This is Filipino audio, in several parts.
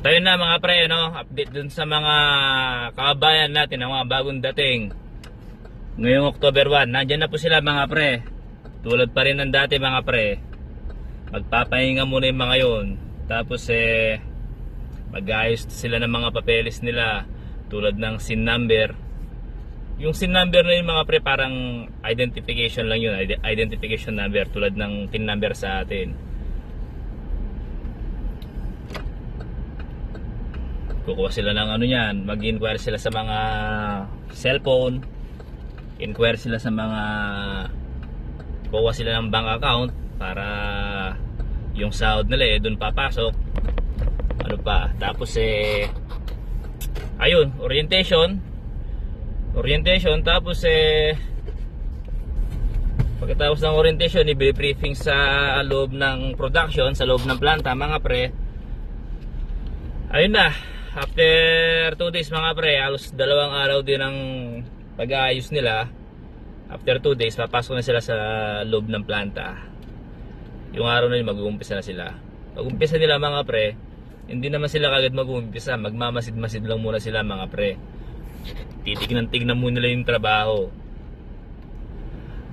At ayun na mga pre, no? update dun sa mga kababayan natin, ang mga bagong dating. Ngayong October 1, nandyan na po sila mga pre. Tulad pa rin ng dati mga pre. Magpapahinga muna yung mga yun. Tapos eh, mag-ayos sila ng mga papeles nila. Tulad ng SIN number. Yung SIN number na yun mga pre, parang identification lang yun. ide- Identification number tulad ng PIN number sa atin. Kukuha sila ng ano yan mag-inquire sila sa mga cellphone inquire sila sa mga kukuha sila ng bank account para yung sahod nila eh doon papasok. Ano pa tapos eh ayun orientation. Orientation tapos eh pagkatapos ng orientation i-briefing sa loob ng production sa loob ng planta mga pre. Ayun na after 2 days mga pre halos dalawang araw din ang pag-aayos nila. After 2 days papasok na sila sa loob ng planta. Yung araw na yun mag-uumpisa na sila. Pag-umpisa nila mga pre hindi naman sila kagad mag-uumpisa. Magmamasid-masid lang muna sila mga pre. Titignan-tignan muna nila yung trabaho.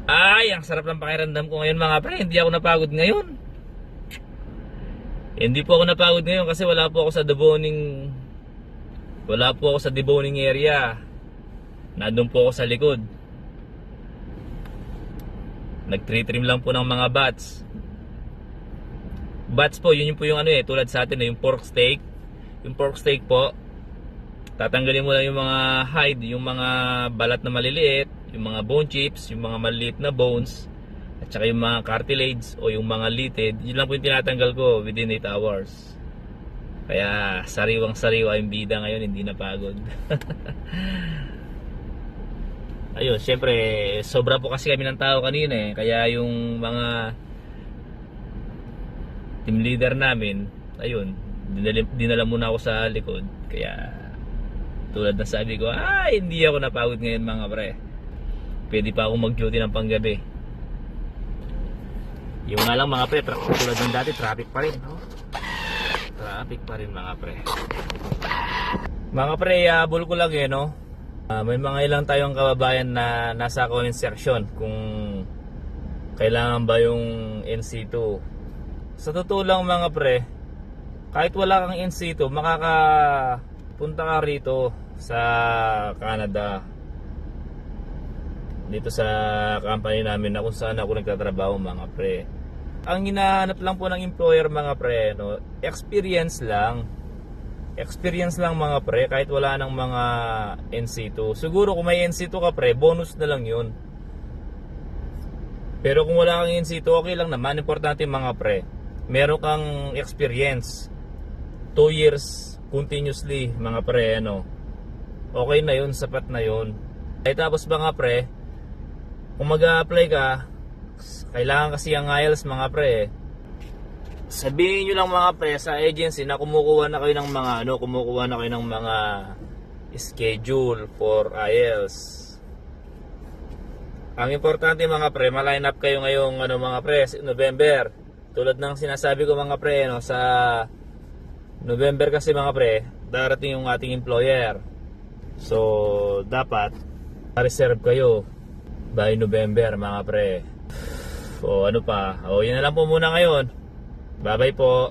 Ay ang sarap ng pakiramdam ko ngayon mga pre. Hindi ako napagod ngayon. Hindi po ako napagod ngayon kasi wala po ako sa deboning wala po ako sa deboning area. Nandun po ako sa likod. Nag-trim lang po ng mga bats. Bats po, yun yung po yung ano eh, tulad sa atin, eh, yung pork steak. Yung pork steak po, tatanggalin mo lang yung mga hide, yung mga balat na maliliit, yung mga bone chips, yung mga maliliit na bones, at saka yung mga cartilage o yung mga litid, yun lang po yung tinatanggal ko within 8 hours. Kaya sariwang sariwa yung bida ngayon, hindi napagod. Ayun, syempre, sobra po kasi kami ng tao kanina eh. Kaya yung mga team leader namin, ayun, dinala, dinala muna ako sa likod. Kaya, tulad na sabi ko, ay, hindi ako napagod ngayon mga pre. Pwede pa akong mag-duty ng panggabi. Yung nga lang mga pre, tulad ng dati, traffic pa rin. No? Traffic pa rin mga pre. Mga pre, habol ko lang eh, no? Ah, may mga ilang tayong kababayan na nasa comment kung kailangan ba yung NC2. Sa totoo lang mga pre, kahit wala kang NC2, makakapunta ka rito sa Canada. Dito sa company namin na kung saan ako nagtatrabaho mga pre. Ang hinahanap lang po ng employer mga pre, no, experience lang. Experience lang mga pre kahit wala nang mga NC2 siguro kung may NC2 ka pre bonus na lang yun. Pero kung wala kang NC2 okay lang naman. Importante mga pre meron kang experience. 2 years continuously mga pre ano. Okay na yun sapat na yun. Ay tapos mga pre kung mag apply ka kailangan kasi ang IELTS mga pre sabihin nyo lang mga pre sa agency na kumukuha na kayo ng mga ano, kumukuha na kayo ng mga schedule for IELTS. Ang importante mga pre, ma-line up kayo ngayong ano mga pre, November. Tulad ng sinasabi ko mga pre, no, sa November kasi mga pre, darating yung ating employer. So, dapat reserve kayo by November mga pre. O ano pa, o yun na lang po muna ngayon. Bye-bye po.